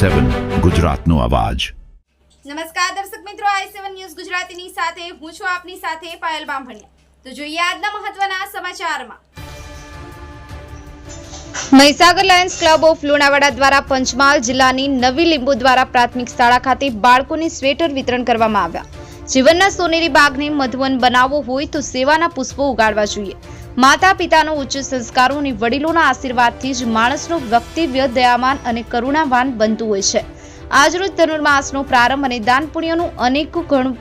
સેવન ગુજરાતનો અવાજ. નમસ્કાર દર્શક મિત્રો, આઈ સેવન ન્યૂઝ ગુજરાતીની સાથે હું છું આપની સાથે પાયલ બામભણિયા. તો જોઈએ આજના મહત્વના સમાચારમાં. Mahisagar lions club of Lunawada દ્વારા પંચમહાલ જિલ્લાની નવી લીંબુ દ્વારા પ્રાથમિક શાળા ખાતે બાળકોને સ્વેટર વિતરણ કરવામાં આવ્યા. જીવનના સોનેરી બાગને મધુવન બનાવવો હોય તો સેવાના પુષ્પો ઉગાડવા જોઈએ. માતા પિતાનો ઉચ્ચ સંસ્કારો અને વડીલોના આશીર્વાદથી જ માણસનું વ્યક્તિવ્ય દયામાન અને કરુણાવાન બનતું હોય છે. આજરોજ ધનુર્માસનો પ્રારંભ અને દાન પુણ્યનું અનેક ઘણું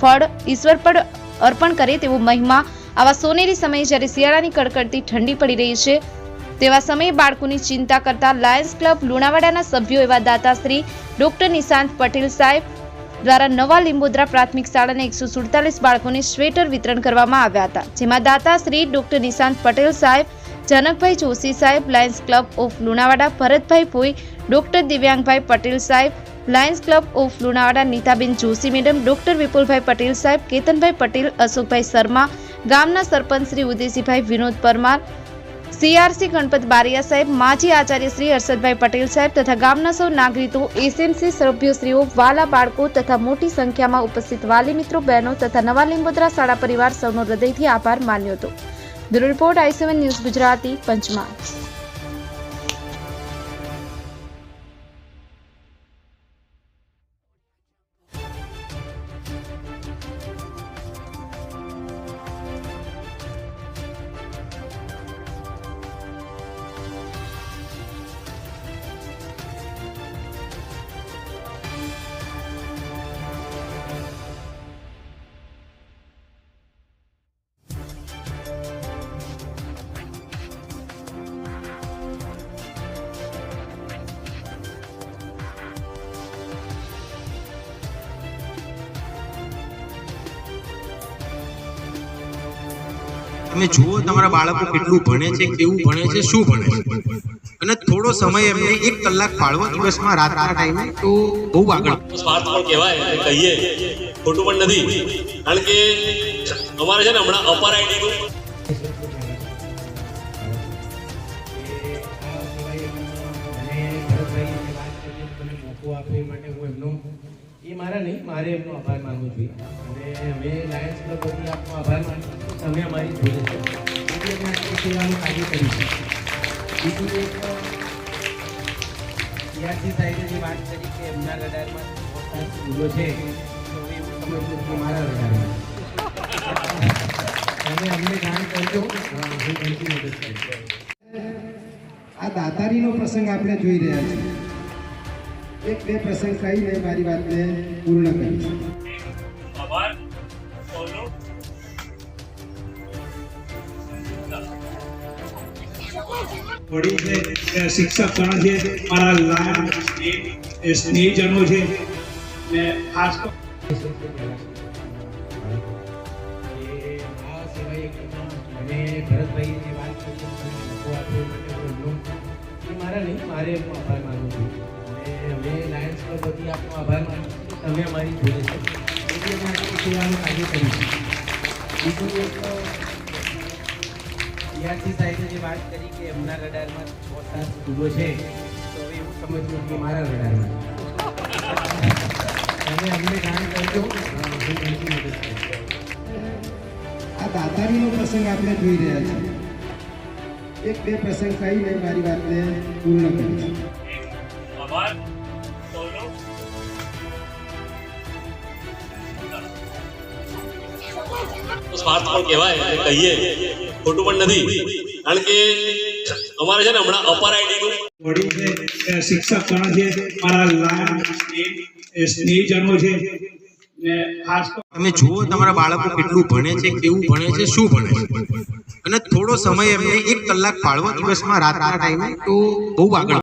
ફળ ઈશ્વર પર અર્પણ કરે તેવો મહિમા આવા સોનેરી સમયે જ્યારે શિયાળાની કડકડતી ઠંડી પડી રહી છે, તેવા સમયે બાળકોની ચિંતા કરતા લાયન્સ ક્લબ લુણાવાડાના સભ્યો એવા દાતાશ્રી ડોક્ટર નિશાંત પટેલ સાહેબ દ્વારા નવા લીંબોદરા પ્રાથમિક શાળાના એકસો સુડતાલીસ બાળકોને સ્વેટર વિતરણ કરવામાં આવ્યા હતા, જેમાં દાતાશ્રી ડોક્ટર નિશાંત પટેલ સાહેબ, જનકભાઈ જોશી સાહેબ, lions club of Lunawada, Bharatbhai Bhoi, doctor Divyangbhai Patel સાહેબ, lions club of Lunawada, Nitaben Joshi madam, doctor Vipulbhai Patel સાહેબ, કેતનભાઈ પટેલ, અશોકભાઈ શર્મા, ગામના સરપંચ શ્રી ઉદયસિંહભાઈ વિનોદ પરમાર સીઆરસી ગણપત બારિયા સાહેબ, માજી આચાર્ય શ્રી હર્ષદભાઈ પટેલ સાહેબ તથા ગામના સૌ નાગરિકો, એસએમસી સભ્યશ્રીઓ, વાલા બાળકો તથા મોટી સંખ્યામાં ઉપસ્થિત વાલી મિત્રો, બહેનો તથા નવા લીંબોદરા શાળા પરિવાર સૌનો હૃદયથી આભાર માન્યો હતો. Bureau report I news Gujarati, Panchmahal. તમે જુઓ તમારા બાળકો કેટલું ભણે છે કેવું ભણે છે શું ભણે છે. અને થોડો સમય એમને એક કલાક ફાળવો દિવસમાં રાતના ટાઈમે તો બહુ આગળ. સ્વાર્થ પણ કહેવાય કહીએ ખોટું પણ નથી. કારણ કે અમારે છે ને હમણાં અપર આઈડીનું એ મારા નહીં મારે એમનો આભાર માનવો જોઈએ. અને અમે લાયન્સ ક્લબ વતી આપનો આભાર છીએ. તમે અમારી જોડે છો. એટલે અમે આટલી સેવાનું કાર્ય કરીશું બીજું એક યાદજી સાહેબે જે વાત કરી કે એમના રડારમાં મોટા છે તો મારા રડારમાં. તમે અમને જાણ કરજો. હું એમની મદદ કરીશ. આ દાતારીનો પ્રસંગ આપણે જોઈ રહ્યા છીએ. એક બે પ્રસંગ કહીને મારી વાતને પૂર્ણ કરીશ. આભાર. છે શિક્ષક ગણ છે મારા લાયન સ્નેહ સ્નેહીજનો છે, ને ખાસ મને ભરતભાઈ વાત કરી મને મારા નહીં, મારે આભાર માનવો છું. અને અમે લાયન્સ પર બધી આપનો આભાર માનું છું તમે અમારી જોડે છો. એટલે અમે સેવાનું કાર્ય કરીશું બીજું એક યાદજી સાહેબે જે વાત કરી કે એમના રડારમાં છ સાત સ્કૂલો છે તો હવે એવું સમજવું કે મારા રડારમાં. તમે અમને જાણ કરજો. આ દાતારીનો પ્રસંગ આપણે જોઈ રહ્યા છીએ. એક બે પ્રસંગ કહીને મારી વાતને પૂર્ણ કરીશ આભાર કહેવાય કહીએ. ખોટું પણ નથી. કારણ કે અમારે છે ને હમણાં અપર આઈડીનું વડીલ છે શિક્ષક ગણ છે મારા લાયન સ્નેહીજનો છે. ને ખાસ તો તમે જુઓ તમારા બાળકો કેટલું ભણે છે કેવું ભણે છે શું ભણે છે. અને થોડો સમય એમને એક કલાક ફાળવો દિવસમાં રાતના ટાઈમે તો બહુ આગળ